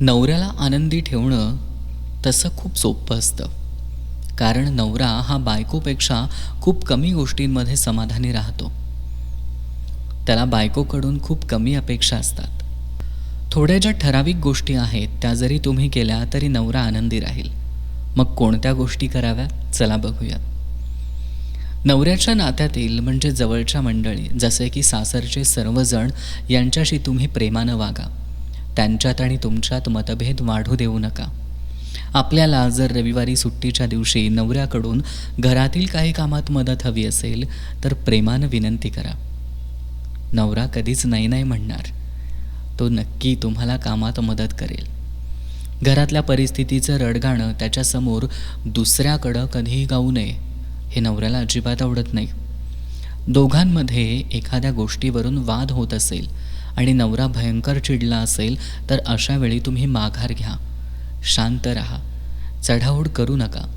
नवऱ्याला आनंदी ठेवणं तसं खूप सोपं असतं. कारण नवरा हा बायकोपेक्षा खूप कमी गोष्टींमध्ये समाधानी राहतो. त्याला बायकोकडून खूप कमी अपेक्षा असतात. थोड्या ज्या ठराविक गोष्टी आहेत त्या जरी तुम्ही केल्या तरी नवरा आनंदी राहील. मग कोणत्या गोष्टी कराव्या? चला बघूयात. नवऱ्याच्या नात्यातील म्हणजे जवळच्या मंडळी जसे की सासरचे सर्वजण यांच्याशी तुम्ही प्रेमानं वागा. त्यांच्यात आणि तुमच्यात मतभेद वाढू देऊ नका. आपल्याला जर रविवारी सुट्टीच्या दिवशी नवऱ्याकडून घरातील काही कामात मदत हवी असेल तर प्रेमानं विनंती करा. नवरा कधीच नाही नाही म्हणणार. तो नक्की तुम्हाला कामात मदत करेल. घरातल्या परिस्थितीचं रडगाणं त्याच्यासमोर दुसऱ्याकडं कधीही गाऊ नये हे नवऱ्याला अजिबात आवडत नाही. दोघांमध्ये एखाद्या गोष्टीवरून वाद होत असेल आणि नवरा भयंकर चिडला असेल तर अशावेळी तुम्ही माघार घ्या. शांत राहा. चढाओढ करू नका.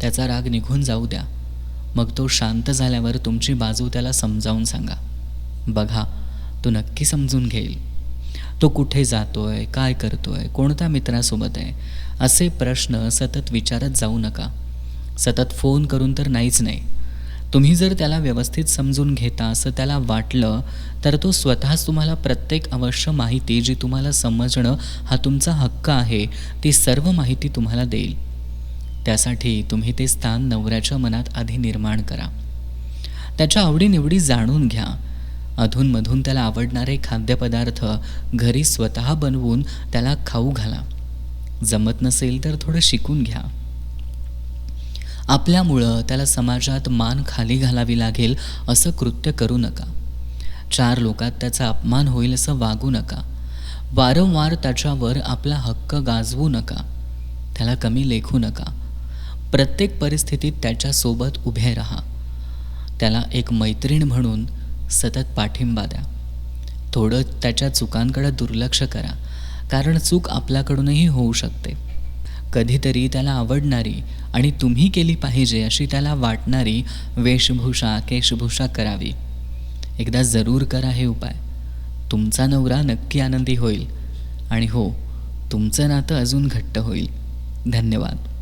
त्याचा राग निघून जाऊ द्या. मग तो शांत झाल्यावर तुमची बाजू त्याला समजावून सांगा. बघा तो नक्की समजून घेईल. तो कुठे जातोय काय करतोय कोणत्या मित्रासोबत आहे? असे प्रश्न सतत विचारत जाऊ नका. सतत फोन करून तर नाहीच नाही. तुम्ही जर त्याला व्यवस्थित समजून घेता असं त्याला वाटलं तर तो स्वतःच तुम्हाला प्रत्येक अवश्य माहिती जी तुम्हाला समजणं हा तुमचा हक्क आहे ती सर्व माहिती तुम्हाला देईल. त्यासाठी तुम्ही ते स्थान नवऱ्याच्या मनात आधी निर्माण करा. त्याच्या आवडीनिवडी जाणून घ्या. अधूनमधून त्याला आवडणारे खाद्यपदार्थ घरी स्वतः बनवून त्याला खाऊ घाला. जमत नसेल तर थोडं शिकून घ्या. आपल्यामुळं त्याला समाजात मान खाली घालावी लागेल असं कृत्य करू नका. चार लोकात त्याचा अपमान होईल असं वागू नका. वारंवार त्याच्यावर आपला हक्क गाजवू नका. त्याला कमी लेखू नका. प्रत्येक परिस्थितीत त्याच्यासोबत उभे राहा. त्याला एक मैत्रीण म्हणून सतत पाठिंबा द्या. थोडं त्याच्या चुकांकडे दुर्लक्ष करा कारण चूक आपल्याकडूनही होऊ शकते. कधीतरी त्याला आवडणारी आणि तुम्ही केली पाहिजे अशी त्याला वाटणारी वेशभूषा केशभूषा करावी. एकदा जरूर करा हे उपाय. तुमचा नवरा नक्की आनंदी होईल. आणि हो तुमचं नातं अजून घट्ट होईल. धन्यवाद.